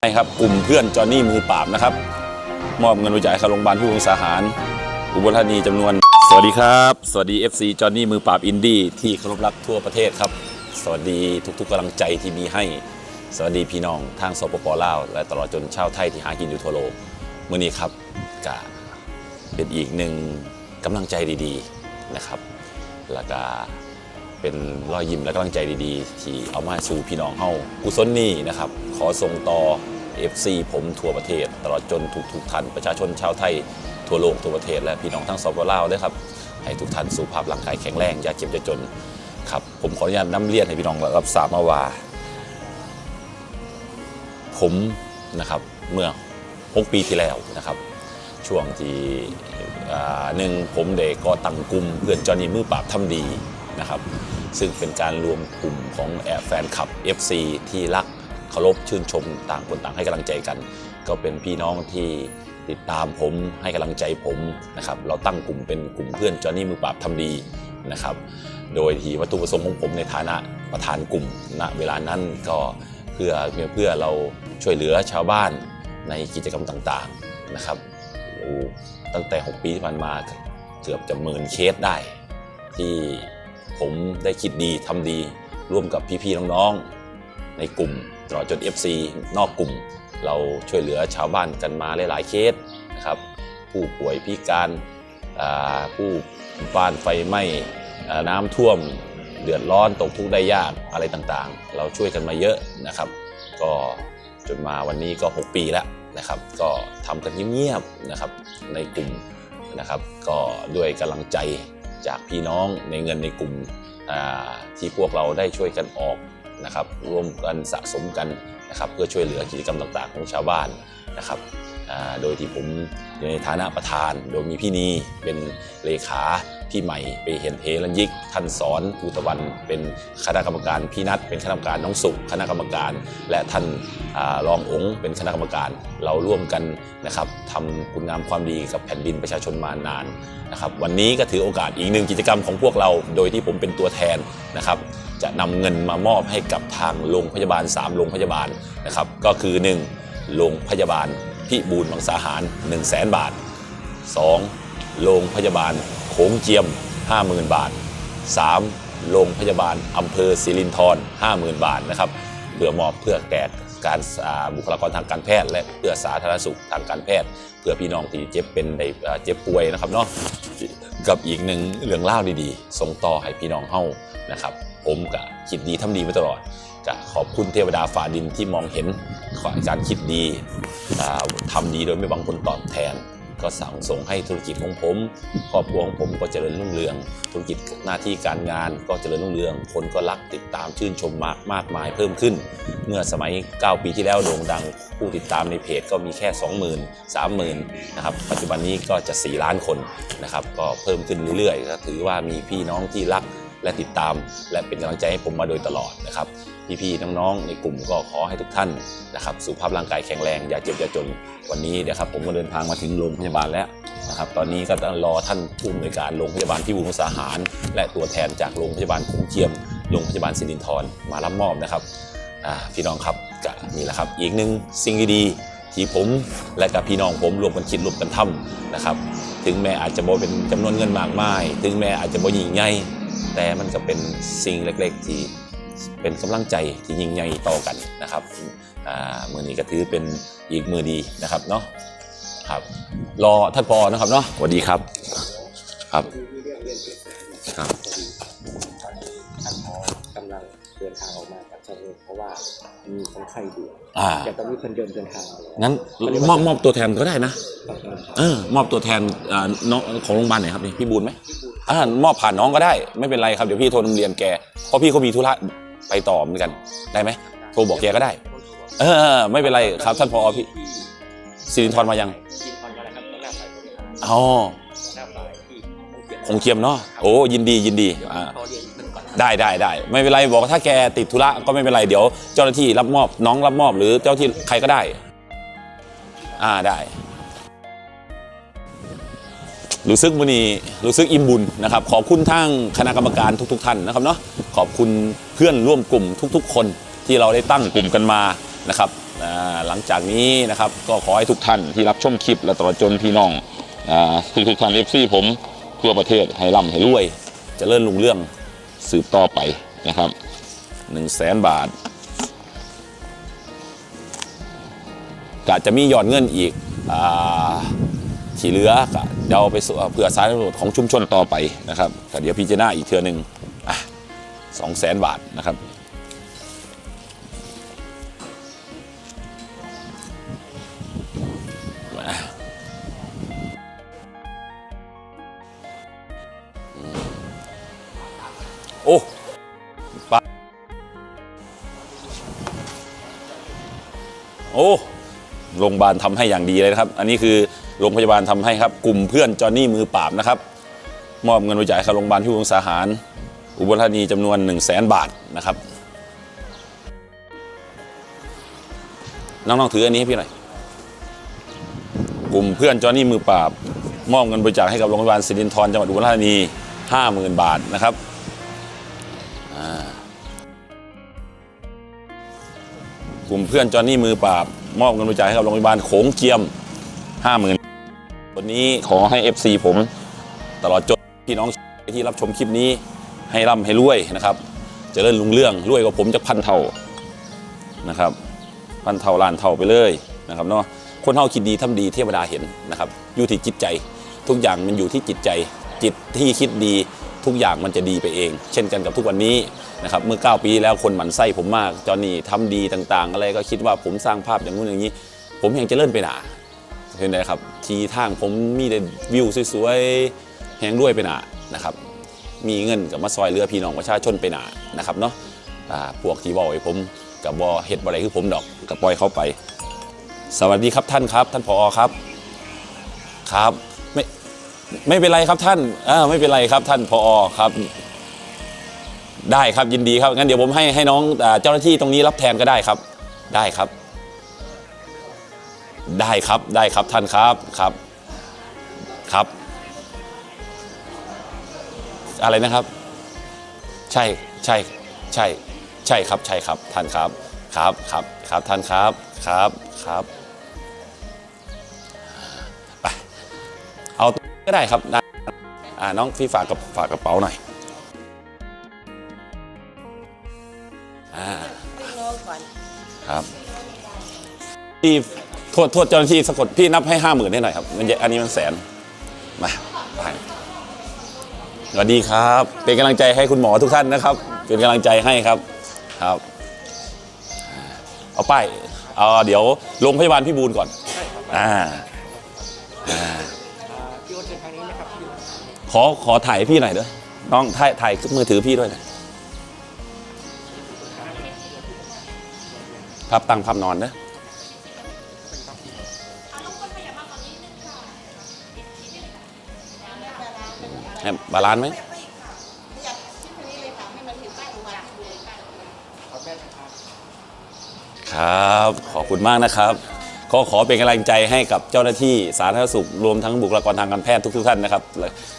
ใช่ครับกลุ่มเพื่อนจอห์นนี่มือปราบนะครับ มอบเงินบริจาคให้โรงพยาบาลผู้วงสาหาร อุบลธานีจำนวน สวัสดีครับ สวัสดี FC จอห์นนี่มือปราบอินดี้ที่เคารพรักทั่วประเทศครับ สวัสดีทุกๆกำลังใจที่มีให้ สวัสดีพี่น้องทางสปปลาว และตลอดจนชาวไทยที่หากินอยู่ทั่วโลกเมื่อนี้ครับกะเป็นอีกหนึ่งกำลังใจดีๆนะครับ แล้วก็ เป็นรอยยิ้มและกำลังใจดีๆ ที่เอามาสู่พี่น้องเฮากุศลนี้นะครับ ขอส่งต่อ FC ผมทั่วประเทศ ตลอดจนทุกๆท่านประชาชนชาวไทยทั่วโลกทั่วประเทศและพี่น้องทั้งสปลาวด้วยครับให้ทุกท่านสุขภาพร่างกายแข็งแรงอย่าเจ็บอย่าจนครับผมขออนุญาตนำเรียนให้พี่น้องรับทราบมาว่า ผมนะครับเมื่อ 6 ปีที่แล้วนะครับ ช่วงที่หนึ่งผมเด็กก็ตั้งกลุ่มเพื่อนจอห์นี่มือปราบทำดี นะครับ ซึ่งเป็นการรวมกลุ่มของแฟนคลับ FC ที่รักเคารพชื่นชมต่างคนต่างให้กำลังใจกัน ก็เป็นพี่น้องที่ติดตามผมให้กำลังใจผมนะครับเราตั้งกลุ่มเป็นกลุ่มเพื่อนจอห์นนี่มือปราบทำดีนะครับ โดยที่วัตถุประสงค์ของผมในฐานะประธานกลุ่มณเวลานั้นก็เพื่อเพื่อเราช่วยเหลือชาวบ้านในกิจกรรมต่างๆนะครับตั้งแต่ 6 ปีที่ผ่านมาเกือบจะหมื่นเคสได้ที่ ผมได้คิดดีทำดีร่วมกับพี่ๆน้องๆในกลุ่มตลอดจน FC นอกกลุ่ม เราช่วยเหลือชาวบ้านกันมาหลายๆเคสนะครับผู้ป่วยพิการผู้บ้านไฟไหม้น้ำท่วมเดือดร้อนตกทุกข์ได้ยากอะไรต่างๆ เราช่วยกันมาเยอะนะครับ ก็จนมาวันนี้ก็ 6 ปีแล้วนะครับ ก็ทำกันเงียบๆนะครับในกลุ่มนะครับ ก็ด้วยกำลังใจ จากพี่น้องในเงินในกลุ่มที่พวกเราได้ช่วยกันออกนะครับร่วมกันสะสมกันนะครับเพื่อช่วยเหลือกิจกรรมต่างๆ ของชาวบ้านนะครับ โดยที่ผมอยู่ในฐานะประธาน โดยมีพี่นีเป็นเลขาพี่ใหม่ไปเห็นเฮลันยิกท่านสอนภูตะวัน เป็นคณะกรรมการพี่นัทเป็นคณะกรรมการน้องสุขคณะกรรมการ และท่านรององค์เป็นคณะกรรมการ เราร่วมกันนะครับทำคุณงามความดีกับแผ่นดินประชาชนมานานนะครับวันนี้ก็ถือโอกาสอีกหนึ่งกิจกรรมของพวกเรา โดยที่ผมเป็นตัวแทนนะครับจะนำเงินมามอบให้กับทางโรงพยาบาล 3 โรงพยาบาลนะครับก็คือ 1. โรงพยาบาล พิบูลมังสาหาร 1 0 0 0 0แบาท 2. โรงพยาบาลโขงเจียม 50,000 บาท 3. โรงพยาบาลอำเภอสิรินธร50,000 บาทนะครับเพื่อมอบเพื่อแก่การบุคลากรทางการแพทย์ และเพื่อสาธารณสุขทางการแพทย์เพื่อพี่น้องที่เจ็บเป็นในเจ็บป่วยนะครับเนาะกับอีกหนึ่งเรื่องเล่าดีๆส่งต่อให้พี่น้องเฮานะครับ ผมก็คิดดีทำดีมาตลอด ก็ขอบคุณเทวดาฝ่าดินที่มองเห็นกาจารย์คิดดีอ่าทำดีโดยไม่หวังผลตอบแทน ก็สั่งส่งให้ธุรกิจของผมครอบครัวของผมก็เจริญรุ่งเรือง ธุรกิจหน้าที่การงานก็เจริญรุ่งเรือง คนก็รักติดตามชื่นชมมากมากมายเพิ่มขึ้น เมื่อสมัย 9 ปีที่แล้วโด่งดังผู้ติดตามในเพจก็มีแค่ 20,000 30,000นะครับปัจจุบันนี้ก็จะ 4 ล้านคนนะครับก็เพิ่มขึ้นเรื่อยๆก็ถือว่ามีพี่น้องที่รัก และติดตาม และเป็นกำลังใจให้ผมมาโดยตลอดนะครับพี่ๆน้องๆในกลุ่มก็ขอให้ทุกท่านนะครับสุขภาพร่างกายแข็งแรงอย่าเจ็บอย่าจนวันนี้นะครับผมก็เดินทางมาถึงโรงพยาบาลแล้วนะครับตอนนี้ก็ต้องรอท่านผู้อำนวยการโรงพยาบาลพิบูลสาหาร และตัวแทนจากโรงพยาบาลขงเจียมโรงพยาบาลสิรินธรมารับมอบนะครับพี่น้องครับก็นี่แหละครับอีกหนึ่งสิ่งดีๆที่ผมและกับพี่น้องผมรวมกันคิดรวมกันทำนะครับ ถึงแม้อาจจะบ่เป็นจำนวนเงินมากมาย ถึงแม้อาจจะบ่ยิ่งใหญ่ แต่มันก็เป็นสิ่งเล็กๆ ที่เป็นกำลังใจที่ยิ่งใหญ่ต่อกันนะครับอ่ามือนี้ก็ถือเป็นอีกมือดีนะครับเนาะครับรอท่านพอนะครับเนาะสวัสดีครับครับครับท่านหมอกำลังเดินทางออกมาจากชาเองเพราะว่ามีคนไข้ด่วนอ่าแต่ตอนนี้เพิ่นเดินเดินทางมาแล้วงั้นมอบมอบตัวแทนก็ได้นะครับเออมอบตัวแทนอ่าน้องของโรงพยาบาลไหนครับนี่พี่บูลไหม อ่ามอบผ่านน้องก็ได้ ไม่เป็นไรครับเดี๋ยวพี่โทรนำเรียนแกเพราะพี่เขามีธุระไปต่อเหมือนกันได้ไหมโทรบอกแกก็ได้ เออไม่เป็นไรครับท่านพอพี่สิรินทรมายังกินพรมาอย่างอ๋อหน้าฝ่ายที่ต้องเขียนคงเคียมเนาะโอ้ยินดียินดีอ่าได้ได้ได้ไม่เป็นไรบอกถ้าแกติดธุระก็ไม่เป็นไรเดี๋ยว เจ้าหน้าที่รับมอบน้องรับมอบหรือเจ้าที่ใครก็ได้ อ่าได้ รู้สึกวันนี้รู้สึกอิ่มบุญนะครับ ขอบคุณทางคณะกรรมการทุก ๆ ท่านนะครับเนาะขอบคุณเพื่อนร่วมกลุ่มทุก ๆ คนที่เราได้ตั้งกลุ่มกันมานะครับหลังจากนี้นะครับก็ขอให้ทุกท่านที่รับชมคลิปและตลอดจนพี่น้องทุกทุกๆท่านเอฟซีผมทั่วประเทศให้ร่ำให้รวยจะเลื่อนลุงเรื่องสืบต่อไปนะครับ1 0 0 0 0แสนบาทกะจะมียอดเงินอีกอา ที่เหลือกะเดาไปเพื่อสาธารณประโยชน์ของชุมชนต่อไปนะครับก็เดี๋ยวพิจารณาอีกเทือหนึ่งอะสองแสนบาทนะครับโอ้ปะโอ้โรงพยาบาลทำให้อย่างดีเลยนะครับ อันนี้คือ โรงพยาบาลทำให้ครับ กลุ่มเพื่อนจอห์นนี่มือปราบนะครับ มอบเงินบริจาคให้โรงพยาบาลพิบูลสาหาร อุบลธานีจำนวน 1 0 0 0 0แสนบาทนะครับ น้องๆถืออันนี้ให้พี่หน่อย กลุ่มเพื่อนจอห์นนี่มือปราบ มอบเงินบริจาคให้กับโรงพยาบาลสิรินธรจังหวัดอุบลราชธานี 50,000 บาทนะครับกลุ่มเพื่อนจอห์นนี่มือปราบ มอบเงินบริจาคให้กับโรงพยาบาลโขงเจียม50,000 นี้ขอให้ FC ผม ตลอดจนพี่น้องที่รับชมคลิปนี้ให้ร่ำให้รวยนะครับเจะเริ่ลุงเรื่องรวยกว่าผมจะพันเท่านะครับ พันเท่าล้านเท่าไปเลยนะครับเนาะคนเฮาคิดดีทำดีเทวดาเห็นนะครับ อยู่ที่จิตใจ ทุกอย่างมันอยู่ที่จิตใจ จิตที่คิดดีทุกอย่างมันจะดีไปเอง เช่นกันกับทุกวันนี้นะครับเมื่อ 9 ปีแล้วคนหมั่นไส้ผมมากจอนี่ทำดีต่างๆ อะไรก็คิดว่าผมสร้างภาพอย่างนู้นอย่างนี้ ผมยังจะเลื่อนไปหนา เห็นไหมครับ ทีทางผมมีแต่วิวสวยๆแหงด้วยไปหนานะครับ มีเงินกับมาซอยเรือพี่น้องประชาชนไปหนานะครับเนาะอ่าพวกที่บอกไอ้ผมกับบอเฮ็ดบ่ได้คือผมดอกกับปล่อยเข้าไป สวัสดีครับท่านครับ ท่านผอครับครับไม่ไม่เป็นไรครับท่านอ่าไม่เป็นไรครับท่านผอครับ ได้ครับยินดีครับงั้นเดี๋ยวผมให้ให้น้องอเจ้าหน้าที่ตรงนี้รับแทนก็ได้ครับ ได้ครับ ได้ครับได้ครับท่านครับครับครับ อะไรนะครับ ใช่ใช่ใช่ใช่ครับใช่ครับท่านครับครับครับครับท่านครับครับครับไปเอาก็ได้ครับได้อ่าน้องพี่ฝากกับฝากกระเป๋าหน่อยอ่าครับพี่ ทษโทษเจ้าหน้าที่สะกดพี่นับให้ห้าหมื่นให้หน่อยครับมันจะอันนี้มันแสนมาไปสวัสดีครับ เป็นกำลังใจให้คุณหมอทุกท่านนะครับ เป็นกำลังใจให้ครับครับ เอาป้ายเอาเดี๋ยวโรงพยาบาลพิบูลก่อนอ่าพี่โอ๊ตเชิญทางนี้นะครับพี่ขอขอถ่ายพี่หน่อยด้วยน้องถ่ายถ่ายมือถือพี่ด้วยน่อยภาพตั้งภาพนอนนะ บาลานซ์ไหมครับ ขอบคุณมากนะครับขอขอเป็นกำลังใจให้กับเจ้าหน้าที่สาธารณสุขรวมทั้งบุคลากรทางการแพทย์ทุกๆท่านนะครับ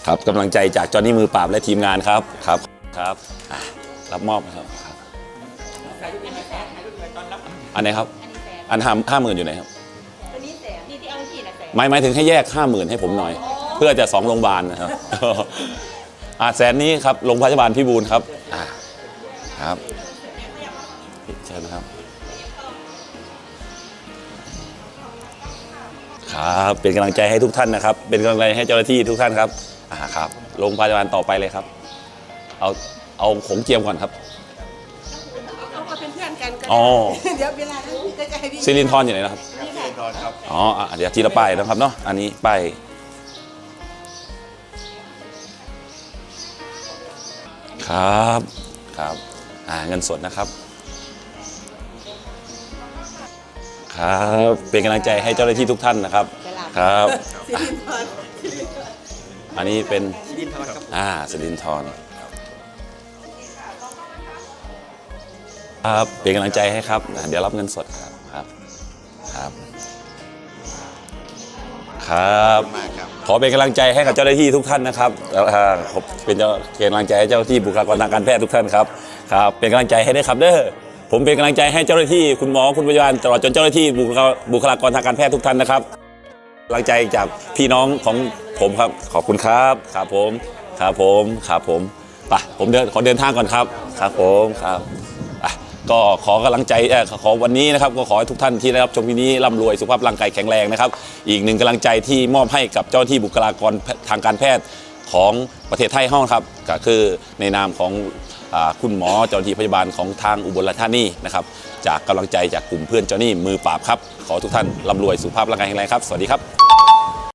ครับกำลังใจจากจอห์นนี่มือปราบและทีมงานครับ ครับ ครับอะรับมอบนะครับครับ อันไหนครับ อันห้าห้าหมื่นอยู่ไหนครับตัวนี้แสนนี่ที่เอาที่นะแสนหมายหมายถึงให้แยกห้าหมื่นให้ผมหน่อย เพื่อจะสองโรงพยาบาลนะครับอ่าแสนนี้ครับโรงพยาบาลพิบูลครับอ่าครับเชิญนะครับ ครับเป็นกำลังใจให้ทุกท่านนะครับ เป็นกำลังใจให้เจ้าหน้าที่ทุกท่านครับอ่าครับโรงพยาบาลต่อไปเลยครับ เอาเอาขงเจียมก่อนครับเขามาเป็นเพื่อนกันก็อ๋อได้เดี๋ยวเวลานั้นก็จะให้พี่ซิลินทอนอยู่ไหนนะครับ นี่ค่ะ อ๋ออะเดี๋ยวทีละป้ายนะครับเนาะอันนี้ป้าย ครับครับอ่าเงินสดนะครับ ครับเป็นกำลังใจให้เจ้าหน้าที่ทุกท่านนะครับครับสิรินทรอันนี้เป็นสิรินทรครับอ่าสลินทรครับเป็นกำลังใจให้ครับอะเดี๋ยวรับเงินสดครับครับ ครับ ครับ ขอเป็นกำลังใจให้กับเจ้าหน้าที่ทุกท่านนะครับขอเป็นเจ้าเป็นกำลังใจให้เจ้าหน้าที่บุคลากรทางการแพทย์ทุกท่านครับครับเป็นกำลังใจให้ได้ครับเด้อผมเป็นกำลังใจให้เจ้าหน้าที่คุณหมอคุณพยาบาลตลอดจนเจ้าหน้าที่บุคลาบุคลากรทางการแพทย์ทุกท่านนะครับกำลังใจจากพี่น้องของผมครับขอบคุณครับครับผมครับผมครับผมไปผมเดินขอเดินทางก่อนครับครับผมครับ ก็ขอกำลังใจเอ่อขอวันนี้นะครับก็ขอให้ทุกท่านที่ได้รับชมวินี้ร่ำรวยสุขภาพร่างกายแข็งแรงนะครับ อีกหนึ่งกำลังใจที่มอบให้กับเจ้าหน้าที่บุคลากรทางการแพทย์ของประเทศไทยห้องครับก็คือในนามของอ่าคุณหมอเจ้าหน้าที่พยาบาลของทางอุบลราชธานีนะครับจากกำลังใจจากกลุ่มเพื่อนเจ้าหนี้มือปราบครับ ขอทุกท่านร่ำรวยสุขภาพร่างกายแข็งแรงครับสวัสดีครับ